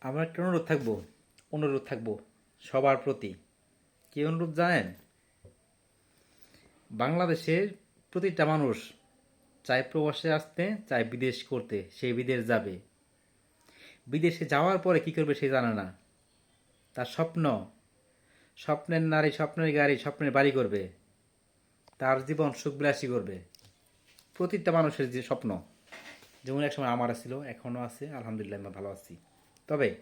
আমার একটা অনুরোধ থাকব? অনুরোধ থাকব সবার প্রতি। কি অনুরোধ জানেন? বাংলাদেশের প্রতিটা মানুষ চায় প্রবাসে আসতে, চায় বিদেশ করতে, সে বিদেশ যাবে। বিদেশে যাওয়ার পরে কি করবে সে জানে না। তার স্বপ্ন, স্বপ্নের নারী, স্বপ্নের গাড়ি, স্বপ্নের বাড়ি করবে। তার জীবন সুখবিলাসী করবে। প্রতিটা মানুষের যে স্বপ্ন। যেমন এক সময় আমার ছিল এখনও আছে, আলহামদুলিল্লাহ আমরা ভালো আছি। তবে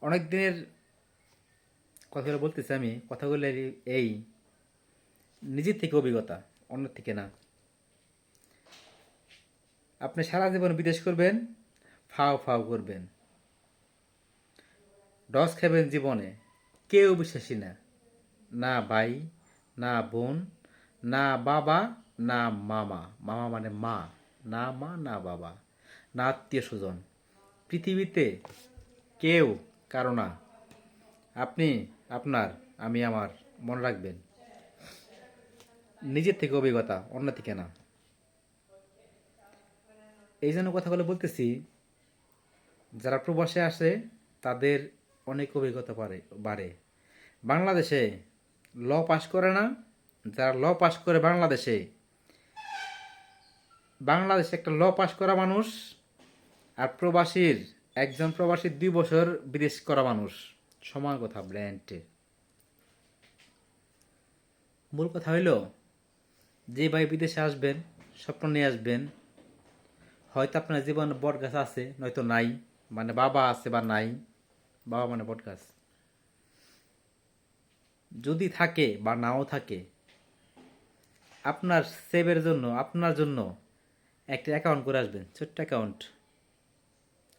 অনেক দিনের কথাগুলো বলতেছি আমি কথাগুলো এই নিজের থেকে অভিজ্ঞতা অন্য থেকে না। আপনি সারা জীবন বিদেশ করবেন, ফাও ফাও করবেন। ডস খাবেন জীবনে, কেউ বিশ্বাসী না। না ভাই, না বোন, না বাবা, না মামা। মামা মানে মা, না মা, না বাবা। না আত্মীয় স্বজন। পৃথিবীতে কেউ, কারও না। আপনি, আপনার, আমি, আমার, মনে রাখবেন। নিজের থেকে অভিজ্ঞতা, অন্য থেকে না। এই জন্য কথাগুলো বলতেছি, যারা প্রবাসে আসে, তাদের অনেক অভিজ্ঞতা পারে, বাড়ে। বাংলাদেশে ল পাস করে না, যারা ল পাস করে বাংলাদেশে বাংলাদেশে একটা ল পাস করা মানুষ আর প্রবাসীর, একজন প্রবাসীর দুই বছর বিদেশ করা মানুষ। সমান কথা ব্র্যান্ডের মূল কথা হইল, যে ভাই বিদেশে আসবেন, স্বপ্ন নিয়ে আসবেন, হয়তো আপনার জীবনে বট গাছ আছে, নয়তো নাই মানে বাবা আছে বা নাই, বাবা মানে বট গাছ যদি থাকে বা নাও থাকে, আপনার সেভের জন্য, আপনার জন্য একটা অ্যাকাউন্ট করে আসবেন, ছোট্ট account.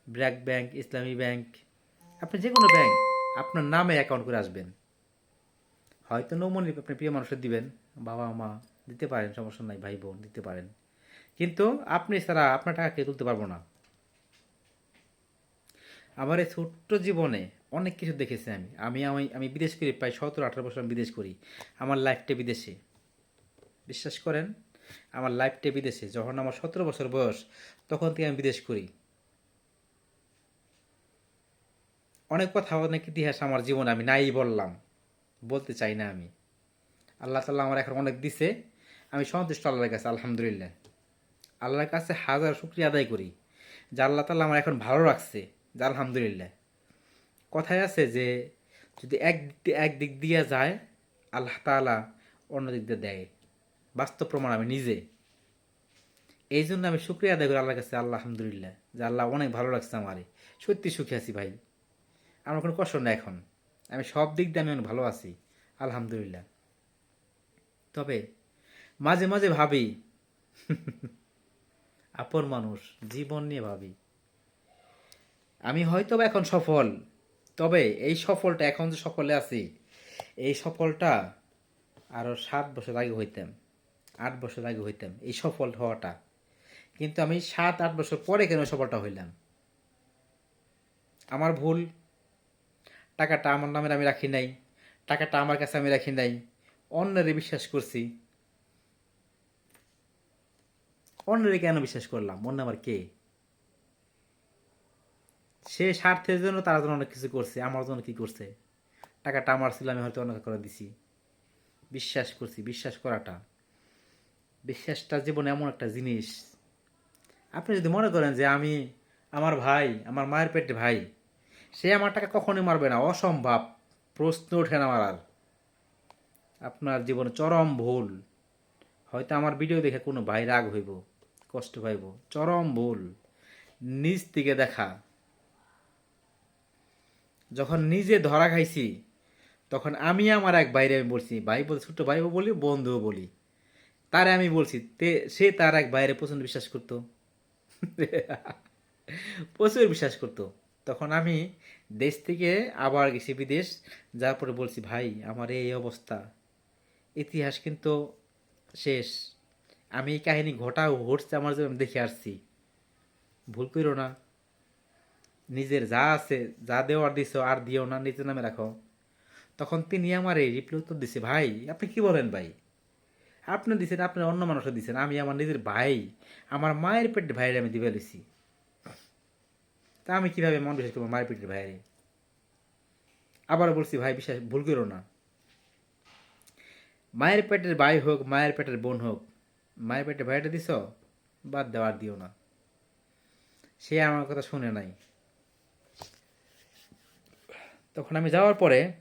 BRAC bank, Islami bank, আপনি যে কোনো ব্যাংক আপনার নামে অ্যাকাউন্ট করে আসবেন। হয়তো নৌমনি আপনি প্রিয় মানুষের দিবেন, বাবা মা দিতে পারেন, সমস্যা নাই, ভাই বোন দিতে পারেন। কিন্তু আপনি ছাড়া আপনার টাকা কে তুলতে পারব না। আমার এই ছোট্ট জীবনে অনেক কিছু দেখেছি আমি। আমি আমি আমি বিদেশ করি প্রায় সতেরো, আঠারো বছর আমি বিদেশ করি। আমার লাইফটা বিদেশে। বিশ্বাস করেন, আমার লাইফটা বিদেশে। যখন আমার সতেরো বছর বয়স, তখন থেকে আমি বিদেশ করি। অনেক কথা, অনেক ইতিহাস আমার জীবনে আমি নাই বললাম। বলতে চাই না আমি। আল্লাহ তাল্লাহ আমার এখন অনেক দিছে। আমি সন্তুষ্ট আল্লাহর কাছে, আলহামদুলিল্লাহ। আল্লাহর কাছে হাজার শুক্রিয়া আদায় করি, যে আল্লাহ তাল্লাহ আমার এখন ভালো রাখছে, যে আলহামদুলিল্লাহ। কথায় আছে যে, যদি এক এক দিক দিয়ে যায়, আল্লাহ তালা অন্য দিক দিয়ে দেয়। বাস্তব প্রমাণ আমি নিজে। এই জন্য আমি শুক্রিয়া আদায় করি আল্লাহর কাছে আল্লাহ আলহামদুলিল্লাহ, যে আল্লাহ অনেক ভালো লাগছে আমারে। সত্যি সুখী আছি ভাই। আমার কোনো কষ্ট নেই এখন। আমি সব দিক দিয়ে আমি ভালো আছি, আলহামদুলিল্লাহ। তবে মাঝে মাঝে ভাবি, আপন মানুষ, জীবন নিয়ে ভাবি। আমি হয়তো এখন সফল, তবে এই সফলটা, এখন যে সফলে আছি, এই সফলটা আরও সাত বছর আগে হইতাম, আট বছর আগে হইতাম, এই সফল হওয়াটা। কিন্তু আমি সাত, আট বছর পরে কেন সফলটা হইলাম? আমার ভুল টাকাটা আমার নামে আমি রাখি নাই। টাকাটা আমার কাছে আমি রাখি নাই। অন্যরে বিশ্বাস করছি। অন্যরে কেন বিশ্বাস করলাম? অন্য আমার কে? সে স্বার্থের জন্য তারা জন্য অনেক কিছু করছে, আমার জন্য কি করছে? টাকাটা আমার ছিল, আমি হয়তো অনেক করে দিছি। বিশ্বাস করছি, বিশ্বাস করাটা। বিশ্বাসটা জীবনে এমন একটা জিনিস। আপনি যদি মনে করেন যে আমি, আমার ভাই, আমার মায়ের পেটে ভাই সে আমার টাকা কখনোই মারবে না। অসম্ভব। প্রশ্ন ওঠে না মারার। আপনার জীবনে চরম ভুল। হয়তো আমার ভিডিও দেখে কোনো ভাই রাগ হইব, কষ্ট পাইব। চরম ভুল। নিজ থেকে দেখা। যখন নিজে ধরা খাইছি, তখন আমি আমার এক বাইরে আমি বলছি, ভাই বলছি, ছোট্ট ভাইও বলি, বন্ধুও বলি। তারে আমি বলছি, তে, সে তার এক বাইরে প্রচণ্ড বিশ্বাস করতো। প্রচুর বিশ্বাস করতো। তখন আমি দেশ থেকে আবার গেছি বিদেশ যার পরে বলছি, ভাই, আমার এই অবস্থা। ইতিহাস কিন্তু শেষ। আমি এই কাহিনী ঘটা ঘটছে আমার জন্য দেখে আসছি। ভুল করো না। নিজের যা আছে, যা দেওয়ার দিছ, আর দিও না, নিজের নামে রাখো। তখন তিনি আমার এই রিপ্লাই উত্তর দিছে, ভাই, আপনি কি বলেন ভাই? আপনি দিছেন, আপনি অন্য মানুষের দিছেন, আমি আমার নিজের ভাই, আমার মায়ের পেটে ভাইয়ের আমি দিবে লিছি তা আমি কীভাবে মন বিশ্বাস করব? মায়ের পেটের ভাইরে। আবার বলছি, ভাই, বিশ্বাস, ভুল করো না। মায়ের পেটের ভাই হোক, মায়ের পেটের বোন হোক, মায়ের পেটের ভাইটা দিছ, বাদ দেওয়ার দিও না। সে আমার কথা শুনে নাই। তখন আমি যাওয়ার পরে,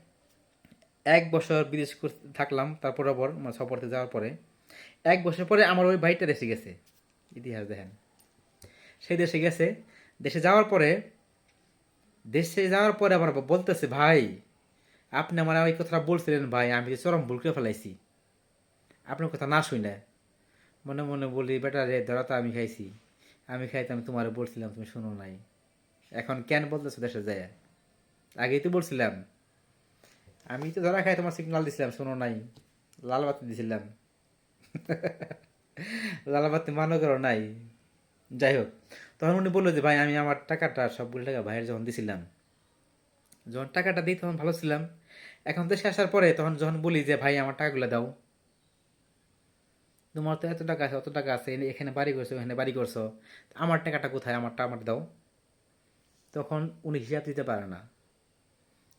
এক বছর বিদেশ থাকলাম, তারপর আবার মানে সফরতে যাওয়ার পরে, এক বছর পরে আমার ওই ভাইটা দেশে গেছে। ইতিহাস দেখেন। সেই দেশে গেছে দেশে যাওয়ার পরে, দেশে যাওয়ার পরে আমার বলতেছে, ভাই, আপনি আমার ওই কথাটা বলছিলেন, ভাই, আমি চরম ভুল করে ফেলাইছি। আপনার কথা না শুই না মনে মনে বলি, বেটা রে, ধরা তো আমি খাইছি। আমি খাইতে আমি তোমার বলছিলাম, তুমি শুনো নাই। এখন কেন বলতেছো দেশে যায়? আগেই তো বলছিলাম, আমি তো ধরা খাই তোমার সিগনাল দিছিলাম, শোনো নাই। লাল বাতি দিছিলাম। লাল বাতি মানো করো নাই। যাই হোক তখন উনি বলল যে, ভাই, আমি আমার টাকাটা সবগুলো টাকা ভাইয়ের যখন দিছিলাম, যখন টাকাটা দিই তখন ভালো ছিলাম। এখন দেশে আসার পরে তখন যখন বলি যে, ভাই, আমার টাকাগুলো দাও। তোমার তো এত টাকা আছে, অত টাকা আছে এখানে বাড়ি করছ, এখানে বাড়ি করছ আমার টাকাটা কোথায়? আমারটা আমার দাও। তখন উনি হিসাব দিতে পারে না।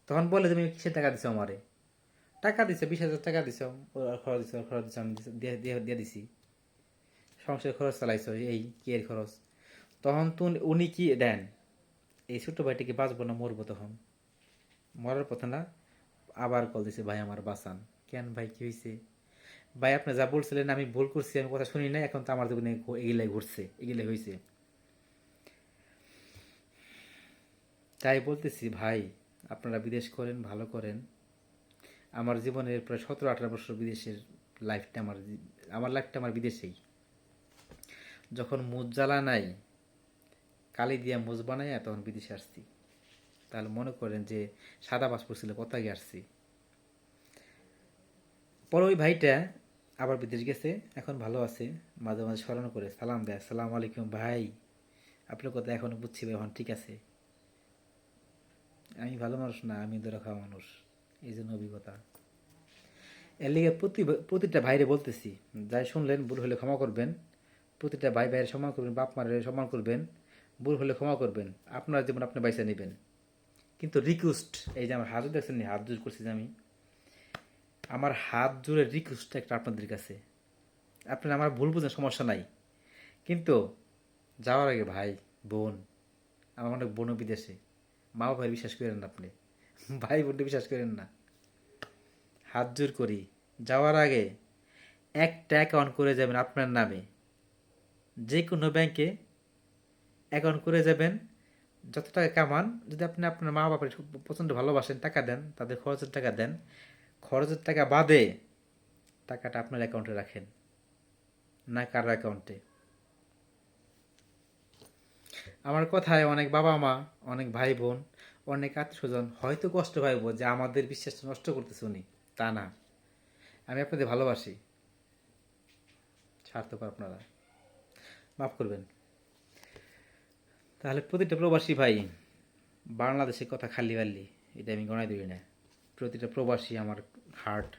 তখন বলে, তুমি কিসের টাকা দিছো আমারে? টাকা দিছো, বিশ হাজার টাকা দিছো খরচ দিছো খরচ দিছো, আমি দিয়ে, দিয়ে- দিছি। সংসার খরচ চালাইছো, এই কি এর খরচ? তখন তো উনি- কি দেন? এই ছোট ভাইটিকে বাঁচবো না, মরবো তখন। মরার পথে না, আবার কল দিছে, ভাই, আমার বাঁচান। কেন ভাই, কি হয়েছে ভাই, আপনি যা বলছিলেন, আমি ভুল করছি, আমি কথা শুনি না এখন তো আমার ঘু- এগুলাই ঘুরছে এগুলাই হয়েছে তাই বলতেছি, ভাই, আপনারা বিদেশ করেন, ভালো করেন। আমার জীবনের প্রায় সতেরো, আঠারো বছর বিদেশের লাইফটা আমার আমার লাইফটা আমার বিদেশেই। যখন মুদ জ্বালা নাই কালি দিয়া মোজ বানাই তখন বিদেশে আসছি। তাহলে মনে করেন যে সাদা পাসপোর্ট ছিল কত আগে আসছি? পরে ওই ভাইটা আবার বিদেশ গেছে, এখন ভালো আছে, মাঝে মাঝে স্মরণ করে, সালাম দেয় সালাম আলাইকুম ভাই, আপনার কথা এখনও বুঝছি ভাই, এখন ঠিক আছে। আমি ভালো মানুষ না, আমি ধরে খাওয়া মানুষ, এই জন্য অভিজ্ঞতা। এর লিগে প্রতি, প্রতিটা ভাইরে বলতেছি, যাই শুনলেন, ভুল হলে ক্ষমা করবেন, প্রতিটা ভাই ভাইয়ের সম্মান করবেন বাপ মায়ের সম্মান করবেন ভুল হলে ক্ষমা করবেন। আপনার জীবন আপনি বাইসা নেবেন। কিন্তু রিকোয়েস্ট এই যে আমার হাত দেখছেন হাত জোর করছি আমি। আমার হাত জোরে রিকোয়েস্ট একটা আপনাদের কাছে। আপনারা আমার ভুল বুঝেন, সমস্যা নাই। কিন্তু যাওয়ার আগে ভাই, বোন, আমার অনেক বোনও বিদেশে। মা ভাই বিশ্বাস করেন না আপনি। ভাই বোনটা বিশ্বাস করেন না। হাত জোর করি। যাওয়ার আগে একটা অ্যাকাউন্ট করে যাবেন আপনার নামে। যে কোনো ব্যাংকে অ্যাকাউন্ট করে যাবেন। যত টাকা কামান, যদি আপনি আপনার মা বাবার প্রচণ্ড ভালোবাসেন, টাকা দেন, তাদের খরচের টাকা দেন, খরচের টাকা বাদে টাকাটা আপনার অ্যাকাউন্টে রাখেন, না কার অ্যাকাউন্টে আমার কথায় অনেক বাবা মা অনেক ভাই বোন অনেক আত্মীয় স্বজন হয়তো কষ্ট পাইব যে আমাদের বিশ্বাস নষ্ট করতেছে উনি, তা না। আমি আপনাদের ভালোবাসি। ছাড়তে স্বার্থপর আপনারা। মাফ করবেন। তাহলে প্রতিটা প্রবাসী ভাই, বাংলাদেশের কথা খালি খালি এটা আমি গণায় দিই না। প্রতিটা প্রবাসী আমার হার্ট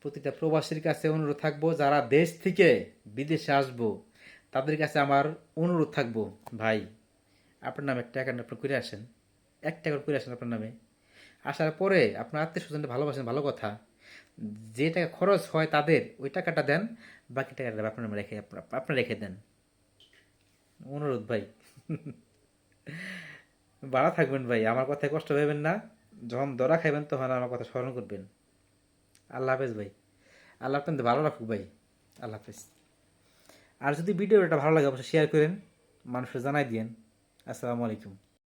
প্রতিটা প্রবাসীর কাছে অনুরোধ থাকব, যারা দেশ থেকে বিদেশে আসব, তাদের কাছে আমার অনুরোধ থাকব, ভাই, আপনার নামে একটা অ্যাকাউন্ট আপনি করে আসেন। একটা অ্যাকাউন্ট করে আসেন আপনার নামে। আসার পরে আপনার আত্মীয় স্বজনটা ভালোবাসেন, ভালো কথা। যে টাকা খরচ হয় তাদের, ওই টাকাটা দেন, বাকি টাকাটা আপনার নামে রেখে আপনা- আপনার রেখে দেন। অনুরোধ ভাই। ভালো থাকবেন ভাই, আমার কথায় কষ্ট ভেবেন না। যখন দরা খাইবেন তখন আমার কথা স্মরণ করবেন। আল্লাহ হাফেজ ভাই। আল্লাহ আপনাদের ভালো রাখুক ভাই। আল্লাহ হাফেজ। আর যদি ভিডিওটা ভালো লাগে, অবশ্যই শেয়ার করেন মানুষের জানাই দিয়েন। আসসালামু আলাইকুম।